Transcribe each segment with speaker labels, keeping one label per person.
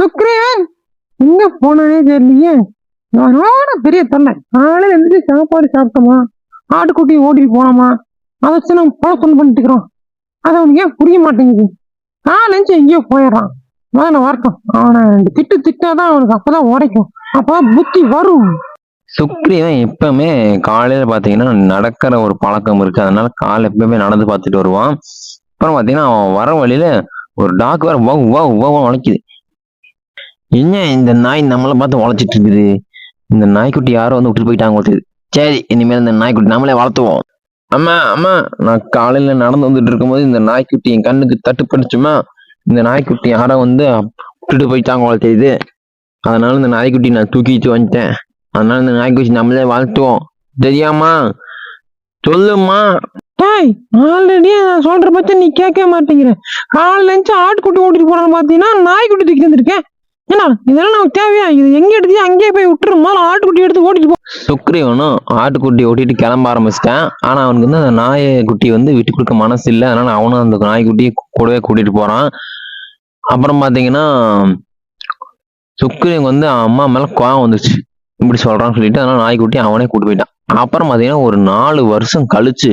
Speaker 1: சுக்ரீவன் எங்க போனானே தெரியலையே. இவனோட பெரிய தொல்லை காலையில இருந்து சாப்பாடு சாப்பிட்டோமா? ஆட்டுக்குட்டி ஓட்டிட்டு போனோமா? அதை வச்சு நம்ம பழக்கம் பண்ணிட்டு இருக்கிறோம் அது அவனுக்கு ஏன் புரிய மாட்டேங்குது? காலேஜ் எங்கேயோ போயிடுறான். முதல்ல வரட்டும் அவனை ரெண்டு திட்டு திட்டாதான் அவனுக்கு அப்பதான் உடைக்கும். அப்பதான் புத்தி வரும்.
Speaker 2: சுக்ரீவன் எப்பவுமே காலையில பாத்தீங்கன்னா நடக்கிற ஒரு பழக்கம் இருக்கு. அதனால காலை எப்பவுமே நடந்து பார்த்துட்டு வருவான். அப்புறம் பாத்தீங்கன்னா அவன் வர வழியில ஒரு டாக் வேற வா வா வா உழைக்குது என்ன இந்த நாய் நம்மளை பார்த்து உழைச்சிட்டு இருக்குது? இந்த நாய்க்குட்டி யாரோ வந்து விட்டுட்டு போயிட்டாங்க சரி இனிமேல் இந்த நாய்க்குட்டி நம்மளே வளர்த்துவோம். அம்மா அம்மா நான் காலையில நடந்து வந்துட்டு இருக்கும்போது இந்த நாய்க்குட்டி என் கண்ணுக்கு தட்டுப்படுச்சுமா இந்த நாய்க்குட்டி யாரோ வந்து விட்டுட்டு போயிட்டாங்க போல அதனால இந்த நாய்க்குட்டி நான் தூக்கிட்டு வந்துட்டேன். அதனால இந்த நாய்க்குட்டி நம்மளே வளர்த்துவோம். தெரியாமா? சொல்லுமா?
Speaker 1: டேய் ஆல்ரெடி நான் சொல்ற பத்தி நீ கேட்க மாட்டேங்கிற. காலையில ஆட்டுக்குட்டி ஓட்டிட்டு போறான்னு பாத்தீங்கன்னா நாய்க்குட்டி தூக்கி வந்திருக்கேன். ஏன்னா இதெல்லாம் நமக்கு தேவையா? இது எங்க எடுத்து அங்கேயே போய் விட்டுருமா நான் ஆட்டுக்குட்டி எடுத்து ஓட்டிட்டு போ.
Speaker 2: சுக்ரீவனும் ஆட்டுக்குட்டி ஓட்டிட்டு கிளம்ப ஆரம்பிச்சிட்டேன். ஆனா அவனுக்கு வந்து அந்த நாயக்குட்டி வந்து விட்டு கொடுக்க மனசு இல்லை அதனால அவனும் அந்த நாய்க்குட்டியை கூடவே கூட்டிட்டு போறான். அப்புறம் பாத்தீங்கன்னா சுக்ரீவன் வந்து அம்மா மேல கோவம் வந்துச்சு இப்படி சொல்றான்னு சொல்லிட்டு அதனால நாய்க்குட்டி அவனே கூட்டு போயிட்டான். அப்புறம் பாத்தீங்கன்னா ஒரு நாலு வருஷம் கழிச்சு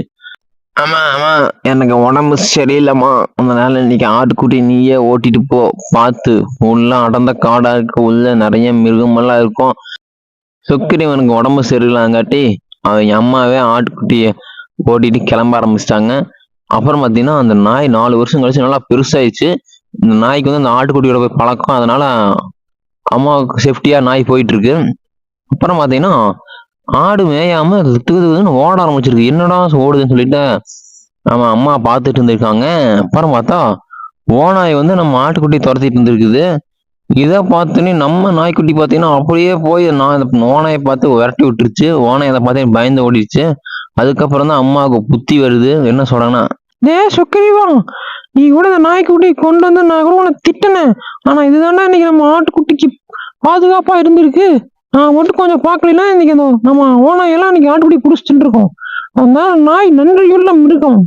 Speaker 2: ஆமா ஆமா. எனக்கு உடம்பு சரியில்லைம்மா. அதனால இன்னைக்கு ஆட்டுக்குட்டி நீயே ஓட்டிட்டு போ. பார்த்து உள்ள அடர்ந்த காடா இருக்கு. உள்ள நிறைய மிருகமெல்லாம் இருக்கும். சுக்கிரவனுக்கு உடம்பு சரியில்லாங்காட்டி அவன் அம்மாவே ஆட்டுக்குட்டியை ஓட்டிட்டு கிளம்ப ஆரம்பிச்சிட்டாங்க. அப்புறம் பார்த்தீங்கன்னா அந்த நாய் நாலு வருஷம் கழிச்சு நல்லா பெருசாயிடுச்சு. இந்த நாய்க்கு வந்து அந்த ஆட்டுக்குட்டியோட போய் பழக்கம். அதனால அம்மாவுக்கு சேஃப்டியா நாய் போயிட்டு இருக்கு. அப்புறம் பார்த்தீங்கன்னா ஆடு மேயாம திட்டுக்குதுன்னு ஓட ஆரம்பிச்சிருக்கு. என்னடா ஓடுதுன்னு சொல்லிட்டு நம்ம அம்மா பார்த்துட்டு இருந்திருக்காங்க. அப்புறம் பார்த்தா ஓநாய் வந்து நம்ம ஆட்டுக்குட்டி துரத்திட்டு இருந்திருக்குது. இதை பார்த்தோன்னே நம்ம நாய்க்குட்டி பார்த்தீங்கன்னா அப்படியே போய் நான் இந்த ஓனாயை பார்த்து விரட்டி விட்டுருச்சு. ஓனாய் அதை பார்த்து பயந்து ஓடிடுச்சு. அதுக்கப்புறம் தான் அம்மாவுக்கு புத்தி வருது. என்ன சொல்றாங்கன்னா
Speaker 1: டே சுக்கரிவா நீ கூட இந்த நாய்க்குட்டி கொண்டு வந்து நான் கூட உன்னை திட்டினேன். ஆனா இதுதானே இன்னைக்கு நம்ம ஆட்டுக்குட்டிக்கு பாதுகாப்பா இருந்திருக்கு. நான் மட்டும் கொஞ்சம் பார்க்கலாம் இன்னைக்கு நம்ம ஓனாயெல்லாம் இன்னைக்கு ஆட்டுப்படி பிடிச்சிட்டு இருக்கோம் அதனால நாய் நன்றியுள்ள மிருகம்.